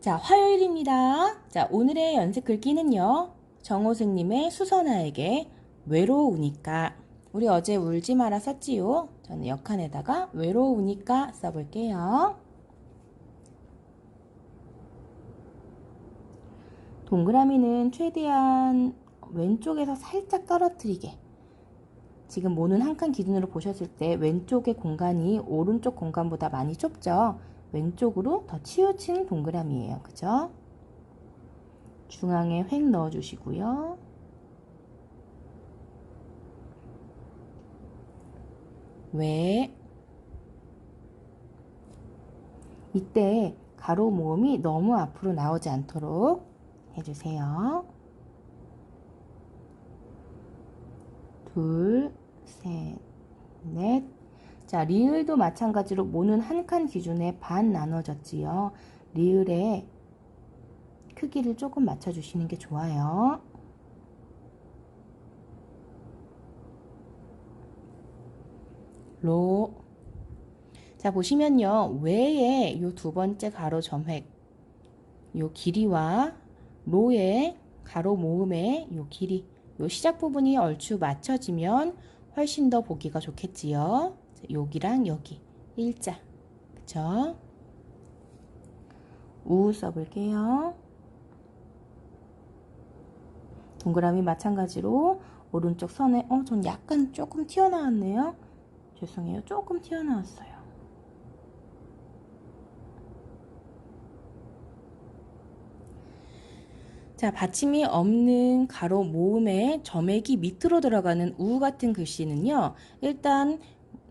자, 화요일입니다. 자, 오늘의 연습 글귀는요. 정호승님의 수선아에게 외로우니까. 우리 어제 울지 마라 썼지요? 저는 역한에다가 외로우니까 써볼게요. 동그라미는 최대한 왼쪽에서 살짝 떨어뜨리게. 지금 모는 한 칸 기준으로 보셨을 때 왼쪽의 공간이 오른쪽 공간보다 많이 좁죠? 왼쪽으로 더 치우친 동그라미예요. 그죠? 중앙에 획 넣어주시고요. 왜? 이때 가로 모음이 너무 앞으로 나오지 않도록 해주세요. 둘, 셋, 넷. 자, 리을도 마찬가지로 모는 한 칸 기준에 반 나눠졌지요. 리을의 크기를 조금 맞춰주시는 게 좋아요. 로. 자, 보시면요. 외에 요 두 번째 가로 점획, 요 길이와 로의 가로 모음의 요 길이, 요 시작 부분이 얼추 맞춰지면 훨씬 더 보기가 좋겠지요. 자, 여기랑 여기 일자, 그쵸? 우 써볼게요. 동그라미 마찬가지로 오른쪽 선에 어, 전 약간 조금 튀어나왔네요. 죄송해요. 조금 튀어나왔어요. 자, 받침이 없는 가로 모음에 점액이 밑으로 들어가는 우 같은 글씨는요. 일단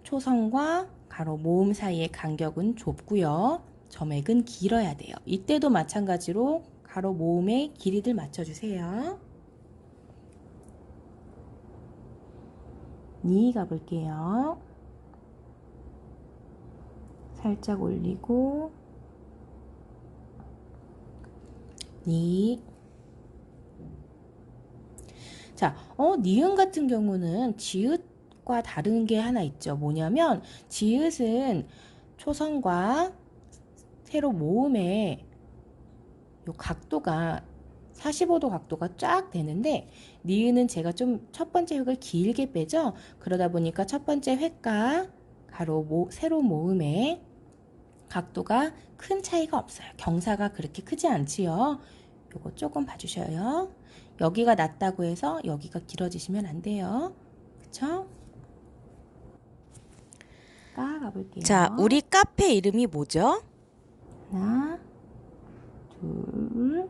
초성과 가로 모음 사이의 간격은 좁고요. 점액은 길어야 돼요. 이때도 마찬가지로 가로 모음의 길이를 맞춰주세요. 니 가볼게요. 살짝 올리고 니 자, 어, 니은 같은 경우는 지읒과 다른 게 하나 있죠. 뭐냐면 지읒은 초성과 세로 모음의 요 각도가 45도 각도가 쫙 되는데 니은은 제가 좀 첫 번째 획을 길게 빼죠. 그러다 보니까 첫 번째 획과 가로 모, 세로 모음의 각도가 큰 차이가 없어요. 경사가 그렇게 크지 않지요. 요거 조금 봐주셔요. 여기가 낮다고 해서 여기가 길어지시면 안 돼요. 그쵸? 까 가볼게요. 자, 우리 카페 이름이 뭐죠? 하나, 둘,